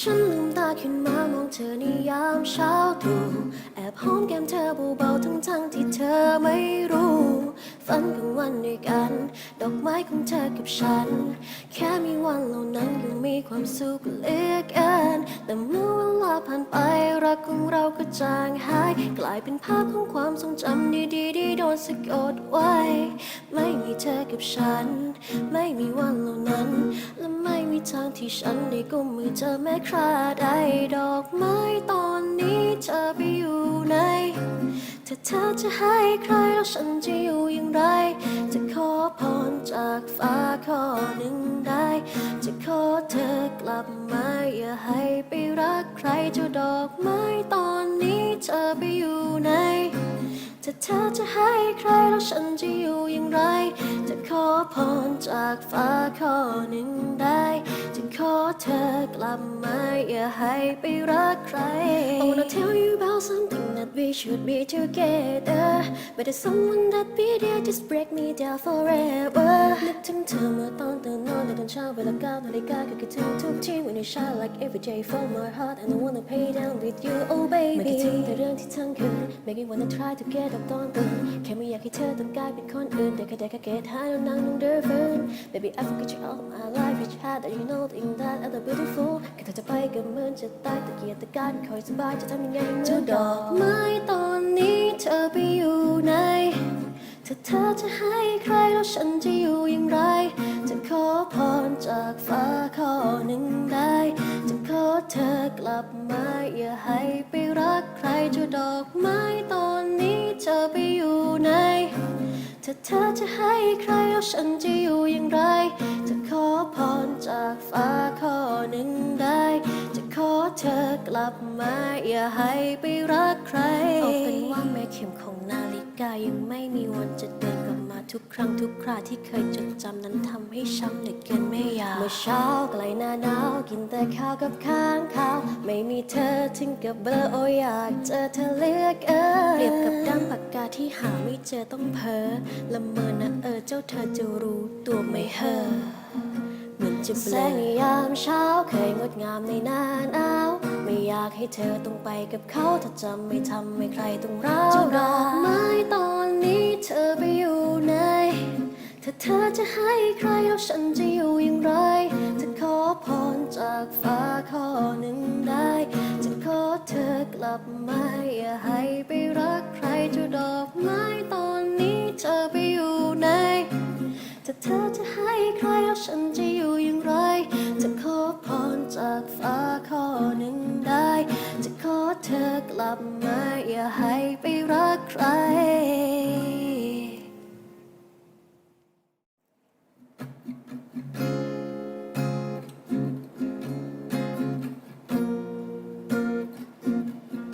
ฉันลืมตาขึ้นมามองเธอในยามเช้าตรู่แอบหอมแก้มเธอเบาๆทั้งๆที่เธอไม่รู้ ฝันกลางวันด้วยกัน ดอกไม้ของเธอกับฉัน แค่มีวันเหล่านั้นก็มีความสุขเหลือเกินแต่เมื่อเวลาผ่านไปรักของเราก็จางหาย กลายเป็นภาพของความทรงจำดีๆที่โดนสะกดไว้ไม่ มีเธอกับฉัน ไม่มีวันเหล่านั้น และไม่มีทางที่ฉันได้กุมมือเธอแม้คราใดดอกไม้ตอนนี้เธอไปอยู่ไหนถ้าเธอจะให้ใครแล้วฉันจะอยู่อย่างไร จะขอพรจากฟ้าข้อหนึ่งได้ จะขอเธอกลับมาอย่าให้ไปรักใครเจ้าดอกไม้ตอนนี้เธอไปอยู่ไหน ถ้าเธอจะให้ใครแล้วฉันจะอยู่อย่างไร จะขอพรจากฟ้าข้อหนึ่งได้ จะขอเธอกลับมาอย่าให้ไปรักใคร I wanna tell you about something that we should be together But there's someone that be there just break me down forever นึกถึงเธอเมื่อ ตอนเช้าเวลาเก้านาฬิกาก็คิดถึงทุกที When you shine like every day from my heart And I wanna pay down with you oh baby ไม่คิดถึงแต่เรื่องที่ทั้งคืน Make me wanna try to get up ตอนตื่นแค่ไม่อยากให้เธอต้องกลายเป็นคนอื่นแต่แค่ได้แค่เกตหาแล้วนั่งลงเดินฝืน Baby I forget you all my life each had that you know thing that other beautiful แค่เธอจะไปก็เหมือนจะตายตะเกียกตะการคอยสบายจะทำยังไงเมื่อดอกไม้ตอนนี้เธอไปอยู่ไหน ถ้าเธอจะให้ใครแล้วฉันจะอยู่อย่างไร จะขอพรจากฟ้าข้อหนึ่งได้ จะขอเธอกลับมา อย่าให้ไปรักใครจ้าดอกไม้ตอนนี้เธอไปอยู่ไหนถ้าเธอจะให้ใครแล้วฉันจะอยู่อย่างไร จะขอพรจากฟ้าข้อหนึ่งได้ จะขอเธอกลับมา อย่าให้ไปรักใคร ยังไม่มีวันจะเดินกลับมาทุกครั้งทุกคราที่เคยจดจำนั้นทำให้ช้ำเหลือเกินไม่อยากเมื่อเช้าใกล้หน้าหนาวกินแต่ข้าวกับข้างข้าว ไม่มีเธอถึงกับเบลอโอยอยากเจอเธอเหลือกเกินเปรียบกับด้ามปากกาที่หาไม่เจอต้องเพ้อละเมอนะเออเจ้าเธอจะรู้ตัวไม่เฮอเหมือนจะแสงในยามเช้าเคยงดงามในหน้าหนาวไม่อยากให้เธอต้องไปกับเขาถ้าจำไม่ทำให้ใครต้องร้าวดอกไม้ตอนนี้เธอไปอยู่ไหนถ้าเธอจะให้ใครแล้วฉันจะอยู่อย่างไร จะขอพรจากฟ้าข้อหนึ่งได้ จะขอเธอกลับมาอย่าให้ไปรักใครจ้าดอกไม้ตอนนี้เธอไปอยู่ไหนถ้าเธอจะให้ใครแล้วฉันจะอยู่อย่างไร จะขอพรจากฟ้า กลับมาอย่าให้ไปรักใคร